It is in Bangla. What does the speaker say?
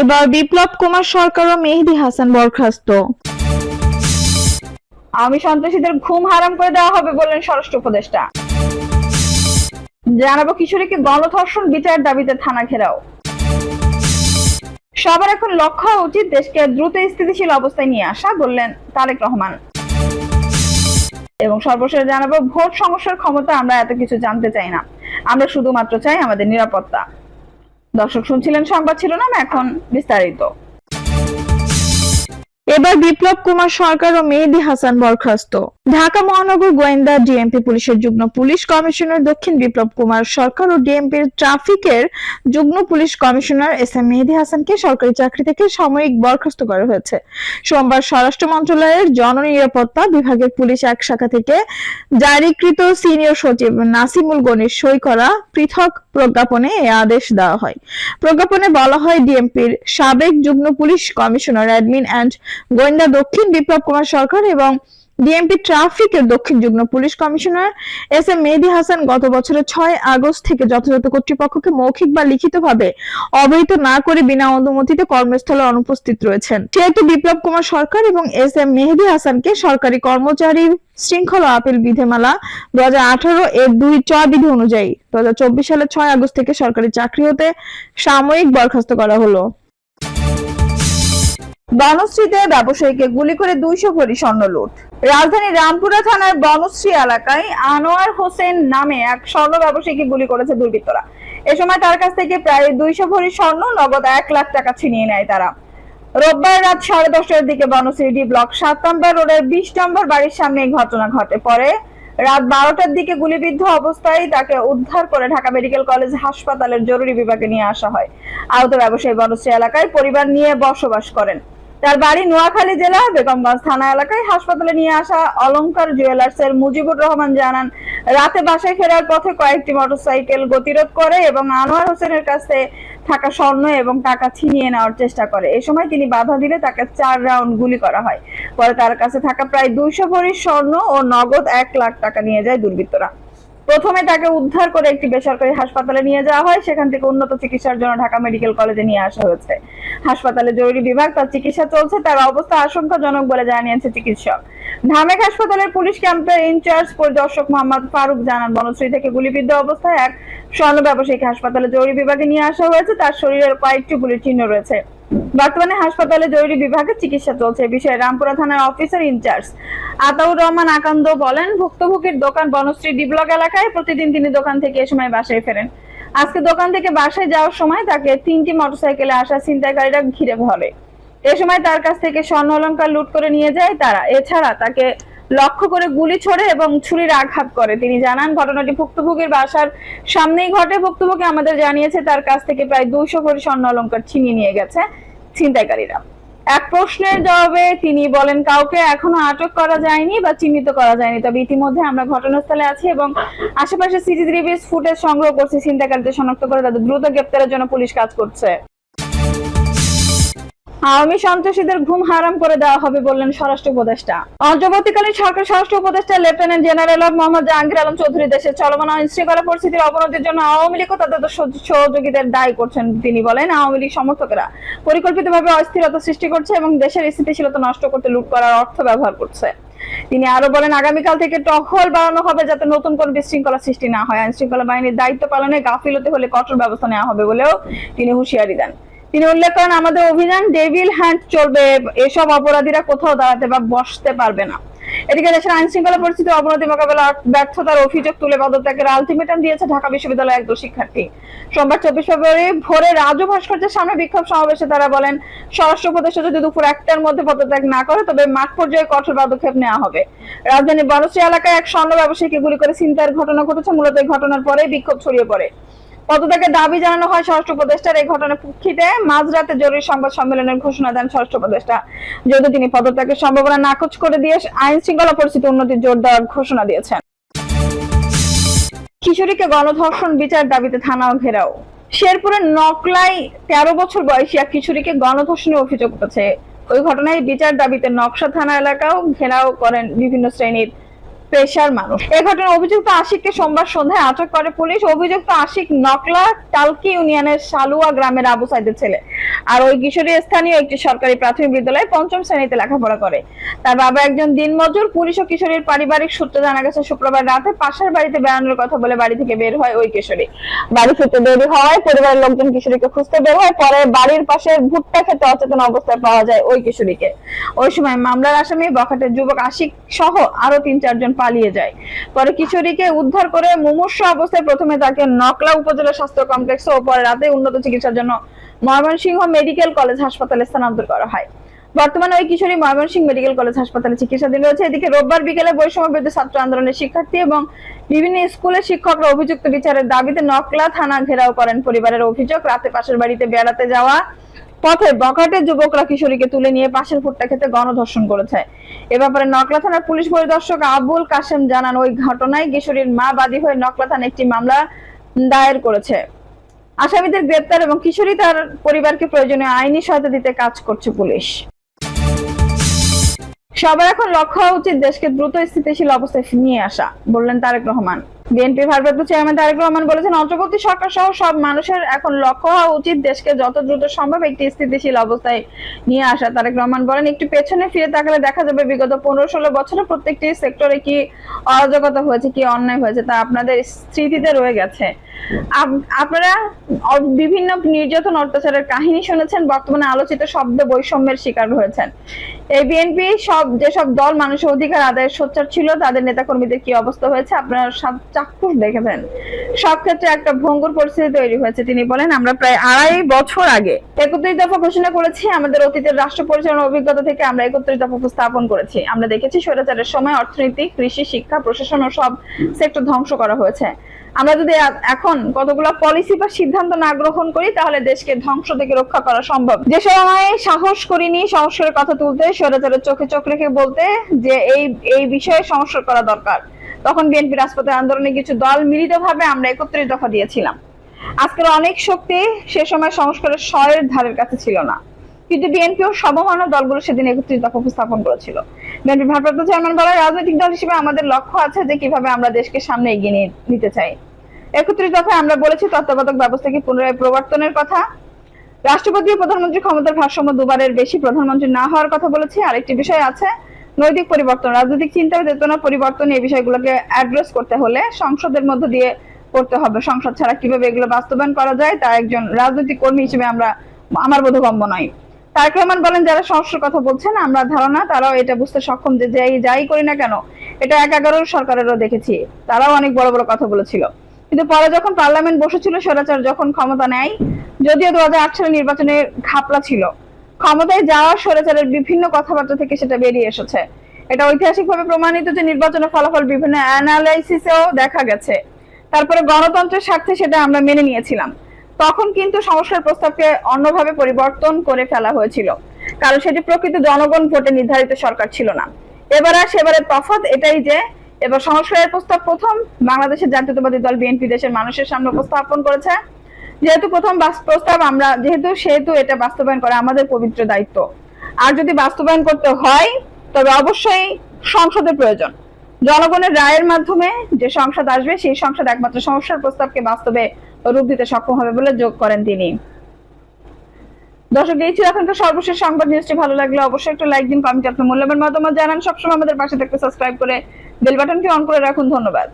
এবার বিপ্লব কুমার সরকার ও মেহেদি হাসান বরখাস্ত। আমি সন্ত্রাসীদের ঘুম হারাম করে দেওয়া হবে বললেন স্বরাষ্ট্র উপদেষ্টা। জানাব কিশোরীকে গণধর্ষণ বিচার দাবিতে থানা ঘেরাও। সবার এখন লক্ষ্য উচিত দেশকে দ্রুত স্থিতিশীল অবস্থায় নিয়ে আসা বললেন তারেক রহমান। এবং সর্বশেষ জানাব ভোট সমস্যার ক্ষমতা আমরা এত কিছু জানতে চাই না। আমরা শুধুমাত্র চাই আমাদের নিরাপত্তা। দর্শক শুনছিলেন সংবাদ না এখন বিস্তারিত। এবার বিপ্লব কুমার সরকার ও মেহেদি হাসান বরখাস্ত। ঢাকা মহানগর গোয়েন্দা ডিএমপি পুলিশের যুগ্ম পুলিশ কমিশনার দক্ষিণ বিপ্লব কুমার সরকার ও ডিএমপির ট্রাফিকের যুগ্ম police commissioner S M Mehedi হাসানকে সরকারি চাকরি থেকে সাময়িক বরখাস্ত করা হয়েছে। সোমবার স্বরাষ্ট্র মন্ত্রণালয়ের জননিরাপত্তা বিভাগের পুলিশ এক শাখা থেকে জারিকৃত সিনিয়র সচিব নাসিমুল গনির সই করা পৃথক প্রজ্ঞাপনে এ আদেশ দেওয়া হয়। প্রজ্ঞাপনে বলা হয় ডিএমপির সাবেক যুগ্ম পুলিশ কমিশনার অ্যাডমিন অ্যান্ড গোয়েন্দা দক্ষিণ বিপ্লব কুমার সরকার এবং ডিএমপি ট্রাফিকের দক্ষিণ যুগ্ম police commissioner S M Mehedi Hasan গত বছরের ছয় আগস্ট থেকে যথাযথ কর্তৃপক্ষকে মৌখিক বা লিখিতভাবে অবহিত না করে বিনা অনুমতিতে কর্মস্থলে অনুপস্থিত রয়েছেন। সেহেতু বিপ্লব কুমার সরকার এবং এস এম মেহেদি হাসানকে সরকারি কর্মচারী শৃঙ্খলা আপিল বিধিমালা দু এর দুই চ বিধি অনুযায়ী দু হাজার চব্বিশ সালের ছয় আগস্ট থেকে সরকারি চাকরি হতে সাময়িক বরখাস্ত করা হলো। বনশ্রীতে ব্যবসায়ীকে গুলি করে দুইশো ভরি স্বর্ণ লুট। রাজধানী রামপুরা থানার বনশ্রী এলাকায় আনোয়ার হোসেন নামে এক স্বর্ণ ব্যবসায়ীকে গুলি করেছে দুর্বৃত্তরা। এ সময় তার কাছ থেকে প্রায় দুইশো ভরি স্বর্ণ, নগদ এক লাখ টাকা ছিনিয়ে নেয় তারা। রোববার রাত সাড়ে দশটার দিকে বনশ্রী ডি ব্লক সাত নম্বর রোডের বিশ নম্বর বাড়ির সামনে ঘটনা ঘটে। পরে রাত বারোটার দিকে গুলিবিদ্ধ অবস্থায় তাকে উদ্ধার করে ঢাকা মেডিকেল কলেজ হাসপাতালের জরুরি বিভাগে নিয়ে আসা হয়। আহত ব্যবসায়ী বনশ্রী এলাকায় পরিবার নিয়ে বসবাস করেন। তার বাড়ি নোয়াখালী জেলা বেগমগঞ্জ থানা এলাকায় হাসপাতালে নিয়ে আসা অলংকার জুয়েলার্স এর মুজিবুর রহমান জানান, রাতে বাসায় ফেরার পথে কয়েকটি মোটরসাইকেল গতিরোধ করে এবং আনোয়ার হোসেনের কাছে থাকা স্বর্ণ এবং টাকা ছিনিয়ে নেওয়ার চেষ্টা করে। এ সময় তিনি বাধা দিলে তাকে চার রাউন্ড গুলি করা হয়। পরে তার কাছে থাকা প্রায় দুইশো ভরি স্বর্ণ ও নগদ এক লাখ টাকা নিয়ে যায় দুর্বৃত্তরা। প্রথমে তাকে উদ্ধার করে একটি বেসরকারি হাসপাতালে নিয়ে যাওয়া হয়। সেখান থেকে উন্নত চিকিৎসার জন্য ঢাকা মেডিকেল কলেজে নিয়ে আসা হয়েছে। হাসপাতালে জরুরি বিভাগ তার চিকিৎসা চলছে, তার অবস্থা আশঙ্কাজনক বলে জানিয়েছে চিকিৎসক। ঢামেক হাসপাতালের পুলিশ ক্যাম্পের ইনচার্জ পরিদর্শক মোহাম্মদ ফারুক জানান, বনশ্রী থেকে গুলিবিদ্ধ অবস্থায় এক স্বর্ণ ব্যবসায়ীকে হাসপাতালে জরুরি বিভাগে নিয়ে আসা হয়েছে। তার শরীরের কয়েকটি গুলির চিহ্ন রয়েছে। বর্তমানে হাসপাতালে জরুরি বিভাগে চিকিৎসা চলছে। বিষয়ে রামপুরা থানার officer in charge Ataur Rahman Akanda বলেন, ভুক্তভোগীর দোকান বনশ্রী ডিব্লক এলাকায় প্রতিদিন তিনি দোকান থেকে এ সময় বাসায় ফেরেন। আজকে দোকান থেকে বাসায় যাওয়ার সময় তাকে তিনটি মোটরসাইকেলে আসা ছিনতাইকারীরা ঘিরে ধরে। এ সময় তার কাছ থেকে স্বর্ণ অলংকার লুট করে নিয়ে যায় তারা। এছাড়া তাকে লক্ষ্য করে গুলি ছোড়ে এবং ছুরির আঘাত করে। তিনি জানান, ঘটনাটি ভুক্তভোগীর বাসার সামনেই ঘটে। ভুক্তভোগী আমাদের জানিয়েছে, তার কাছ থেকে প্রায় দুইশো ভরি স্বর্ণ অলংকার ছিনিয়ে নিয়ে গেছে ছিনতাইকারীরা। এক প্রশ্নের জবাবে তিনি বলেন, কাউকে এখনও আটক করা যায়নি বা চিহ্নিত করা যায়নি। তবে ইতিমধ্যে আমরা ঘটনাস্থলে আছি এবং আশেপাশে সিসিটিভি ফুটেজ সংগ্রহ করছি। ছিনতাইকারীদের শনাক্ত করে তাদের দ্রুত গ্রেপ্তারের জন্য পুলিশ কাজ করছে। আওয়ামী সন্ত্রাসীদের ঘুম হারাম করে দেওয়া হবে বললেন স্বরাষ্ট্র উপদেষ্টা। অন্তর্বর্তীকালীন সরকার স্বরাষ্ট্র উপদেষ্টা, লেফটেন্যান্ট জেনারেল অফ মোহাম্মদ জাহাঙ্গীর আলম চৌধুরী দেশের চলমান আইন শৃঙ্খলা পরিস্থিতির অবনতির জন্য আওয়ামী লীগ তাদের সহ- সহযোগীদের দায়ী করছেন তিনি বলেন। আওয়ামী লীগ সমর্থকেরা পরিকল্পিতভাবে অস্থিরতা সৃষ্টি করছে এবং দেশের স্থিতিশীলতা নষ্ট করতে লুট করার অর্থ ব্যবহার করছে। তিনি আরও বলেন, আগামীকাল থেকে টহল বাড়ানো হবে যাতে নতুন কোন বিশৃঙ্খলা সৃষ্টি না হয়। আইনশৃঙ্খলা বাহিনীর দায়িত্ব পালনে গাফিলতি হলে কঠোর ব্যবস্থা নেওয়া হবে বলেও তিনি হুঁশিয়ারি দেন। তিনি উল্লেখ করেন, আমাদের অভিযান ডেভিল হ্যান্ড চলবে, এসব অপরাধীরা কোথাও দাঁড়াতে বা বসতে পারবে না। এদিকে দেশের আইন শৃঙ্খলা পরিস্থিতি, অবনতি মোকাবেলা, ব্যর্থতার অভিযোগ তুলে পদত্যাগের আলটিমেটাম দিয়েছে ঢাকা বিশ্ববিদ্যালয়ের একদল শিক্ষার্থী সোমবার চব্বিশ ফেব্রুয়ারি ভোরে রাজু ভাস্কর্যের সামনে বিক্ষোভ সমাবেশে তারা বলেন, স্বরাষ্ট্র উপদেষ্টা যদি দুপুর একটার মধ্যে পদত্যাগ না করে, তবে মাঠ পর্যায়ে কঠোর পদক্ষেপ নেওয়া হবে। রাজধানীর বনশ্রী এলাকায় এক স্বর্ণ ব্যবসায়ীকে গুলি করে ছিনতাইয়ের ঘটনা ঘটেছে। মূলত এই ঘটনার পরে বিক্ষোভ ছড়িয়ে পড়ে। পদত্যাগের দাবি জানানো হয় স্বরাষ্ট্র উপদেষ্টার। এই ঘটনার প্রেক্ষিতে মাঝরাতে জরুরি সংবাদ সম্মেলনের ঘোষণা দেন স্বরাষ্ট্র উপদেষ্টা। যেহেতু তিনি পদত্যাগের সম্ভাবনা নাকচ করে দিয়ে আইন শৃঙ্খলা পরিস্থিতি উন্নতির জোর দেওয়ার ঘোষণা দিয়েছেন। কিশোরীকে গণধর্ষণ বিচার দাবিতে থানাও ঘেরাও। শেরপুরের নকলাই তেরো বছর বয়সী এক কিশোরীকে গণধর্ষণের অভিযোগ উঠেছে। ওই ঘটনায় বিচার দাবিতে নকশা থানা এলাকাও ঘেরাও করেন বিভিন্ন শ্রেণির পেশার মানুষ। এ ঘটনায় অভিযুক্ত আশিককে সোমবার সন্ধ্যায় আটক করে পুলিশ। অভিযুক্ত আশিক নকলা টালকি ইউনিয়নের সালুয়া গ্রামের আবু সাইদের ছেলে। আর ওই কিশোরী স্থানীয় একটি সরকারি প্রাথমিক বিদ্যালয়ে পঞ্চম শ্রেণীতে লেখাপড়া করে। তার বাবা একজন দিনমজুর, পুলিশ ও কিশোরীর পারিবারিক সূত্রে জানা গেছে, শুক্রবার রাতে পাশের বাড়িতে বেড়ানোর কথা বলে বাড়ি থেকে বের হয় ওই কিশোরী। বাড়ি ফিরতে দেরি হওয়ায় পরিবারের লোকজন কিশোরীকে খুঁজতে বের হয়, পরে বাড়ির পাশে ভুট্টা খেতে অচেতন অবস্থায় পাওয়া যায় ওই কিশোরীকে। ওই সময় মামলার আসামি বখাটের যুবক আশিক সহ আরও তিন চারজন পালিয়ে যায়। পরে কিশোরীকে উদ্ধার করে মুমূর্ষ অবস্থায় প্রথমে তাকে নকলা উপজেলা স্বাস্থ্য কমপ্লেক্সে ও পরে রাতে উন্নত চিকিৎসার জন্য ময়মনসিংহ মেডিকেল কলেজ হাসপাতালে স্থানান্তর করা হয়। বর্তমানে ওই কিশোরী ময়মনসিংহ মেডিকেল কলেজ হাসপাতালে চিকিৎসাধীন রয়েছে। এদিকে রোববার বিকেলে বৈষম্য বিরুদ্ধে ছাত্র আন্দোলনের শিক্ষার্থী এবং বিভিন্ন স্কুলের শিক্ষকরা অভিযুক্ত বিচারের দাবিতে নকলা থানা ঘেরাও করেন পরিবারের অভিযোগ, রাতে পাশের বাড়িতে বেড়াতে যাওয়া পথে বখাটের যুবকরা কিশোরীকে তুলে নিয়ে পাশের ফুটটা খেতে গণধর্ষণ করেছে। এ ব্যাপারে নকলা থানার পুলিশ পরিদর্শক আবুল কাশেম জানান, ওই ঘটনায় কিশোরীর মা বাদী হয়ে নকলা থানায় একটি মামলা দায়ের করেছে। আসামিদের গ্রেপ্তার এবং কিশোরী তার পরিবারকে প্রয়োজনীয় আইনি সহায়তা দিতে কাজ করছে পুলিশ। সবার এখন লক্ষ্য হওয়া উচিত দেশকে দ্রুত স্থিতিশীল অবস্থায় নিয়ে আসা, বললেন তারেক রহমান। বিএনপির ভারপ্রাপ্ত চেয়ারম্যান তারেক রহমান বলেছেন, অন্তর্বর্তী সরকার সহ সব মানুষের এখন লক্ষ্য হওয়া উচিত দেশকে যত দ্রুত সম্ভব একটি স্থিতিশীল অবস্থায় নিয়ে আসা। তারেক রহমান বলেন, একটু পেছনে ফিরে তাকালে দেখা যাবে বিগত পনেরো ষোলো বছরে প্রত্যেকটি সেক্টরে কি অরাজকতা হয়েছে, কি অন্যায় হয়েছে তা আপনাদের স্মৃতিতে রয়ে গেছে। আপনারা বিভিন্ন নির্যাতন, অত্যাচারের কাহিনী শুনেছেন, বর্তমানে আলোচিত শব্দ বৈষম্যের শিকার হয়েছেন। এই বিএনপি সব, যেসব দল মানুষের অধিকার আদায়ের সোচ্চার ছিল, তাদের নেতাকর্মীদের কি অবস্থা হয়েছে, আপনারা চাক্ষুষ দেখেছেন সব ক্ষেত্রে একটা ভঙ্গুর পরিস্থিতি তৈরি হয়েছে। তিনি বলেন, আমরা প্রায় আড়াই বছর আগে একত্রিশ দফা ঘোষণা করেছি, আমাদের অতীতের রাষ্ট্র পরিচালনার অভিজ্ঞতা থেকে আমরা একত্রিশ দফা উপস্থাপন করেছি। আমরা দেখেছি স্বৈরাচারের সময় অর্থনীতি, কৃষি, শিক্ষা, প্রশাসন ও সব সেক্টর ধ্বংস করা হয়েছে। আমরা যদি এখন কতগুলো পলিসি বা সিদ্ধান্ত না গ্রহণ করি, তাহলে দেশকে ধ্বংস থেকে রক্ষা করা সম্ভব। যে সময় সাহস করিনি সংস্কারের কথা তুলতে, স্বৈরাচারের চোখে চোখ রেখে বলতে যে এই এই বিষয়ে সংস্কার করা দরকার। তখন বিএনপি রাজপথে আন্দোলনে কিছু দল মিলিতভাবে আমরা একত্রিশ দফা দিয়েছিলাম। আজকের অনেক শক্তি সে সময় সংস্কারের স্বয়ের ধারের কাছে ছিল না। কিন্তু বিএনপি ও দলগুলো সেদিন উপস্থাপন করেছিল। বিএনপি ভারপ্রাপ্ত চেয়ারম্যান রাজনৈতিক দল হিসেবে আমাদের লক্ষ্য আছে যে কীভাবে আমরা দেশকে সামনে এগিয়ে নিতে চাই। একত্রিশ দফায় আমরা বলেছি, তত্ত্বাবধায়ক ব্যবস্থাকে পুনরায় প্রবর্তনের কথা। রাষ্ট্রপতি ও প্রধানমন্ত্রী ক্ষমতার ভারসাম্য দুবারের বেশি প্রধানমন্ত্রী না হওয়ার কথা বলেছি। আরেকটি বিষয় আছে নৈতিক পরিবর্তন, রাজনৈতিক চিন্তা ও চেতনা পরিবর্তন এই বিষয়গুলোকে অ্যাড্রেস করতে হলে সংসদের মধ্য দিয়ে করতে হবে। সংসদ ছাড়া কীভাবে এগুলো বাস্তবায়ন করা যায়, তা একজন রাজনৈতিক কর্মী হিসেবে আমরা আমার বোধগম্য নয় তারেক রহমান বলেন যারা সংস্কার কথা বলছেন, আমরা ধারণা, তারাও এটা বুঝতে সক্ষম যে যাই যাই করি না কেন, এটা এক এগারোর সরকারেরও দেখেছি। তারাও অনেক বড় বড় কথা বলেছিল। কিন্তু পরে যখন পার্লামেন্ট বসেছিল, স্বৈরাচার যখন ক্ষমতা নেয়, যদিও দু হাজার আট সালে নির্বাচনে ঘাপলা ছিল ক্ষমতায় যাওয়া স্বৈরাচারের বিভিন্ন কথাবার্তা থেকে সেটা বেরিয়ে এসেছে। এটা ঐতিহাসিকভাবে প্রমাণিত যে নির্বাচনের ফলাফল বিভিন্ন অ্যানালাইসিসেও দেখা গেছে। তারপরে গণতন্ত্রের স্বার্থে সেটা আমরা মেনে নিয়েছিলাম। তখন কিন্তু সংস্কার প্রস্তাবকে অন্যভাবে পরিবর্তন করে ফেলা হয়েছিল। কারণ সেটি প্রকৃত জনগণ ভোটে নির্ধারিত সরকার ছিল না। এবার আর সেবারের তফাৎ এটাই যে, এবার সংস্কারের প্রস্তাব প্রথম বাংলাদেশের জাতীয়তাবাদী দল বিএনপি দেশের মানুষের সামনে উপস্থাপন করেছে। যেহেতু প্রথম প্রস্তাব আমরা, যেহেতু সেহেতু এটা বাস্তবায়ন করা আমাদের পবিত্র দায়িত্ব। আর যদি বাস্তবায়ন করতে হয়, তবে অবশ্যই সংসদের প্রয়োজন। জনগণের রায়ের মাধ্যমে যে সংসদ আসবে, সেই সংসদ একমাত্র সমস্যার প্রস্তাবকে বাস্তবে রূপ দিতে সক্ষম হবে বলে যোগ করেন তিনি। দর্শক, এই ছিল এখনকার সর্বশেষ সংবাদ নিউজটি। ভালো লাগলে অবশ্যই একটু লাইক দিন কমেন্টে আপনার মূল্যবান মতামত জানান। সবসময় আমাদের পাশে থাকতে সাবস্ক্রাইব করে বেল বাটনটি অন করে রাখুন। ধন্যবাদ।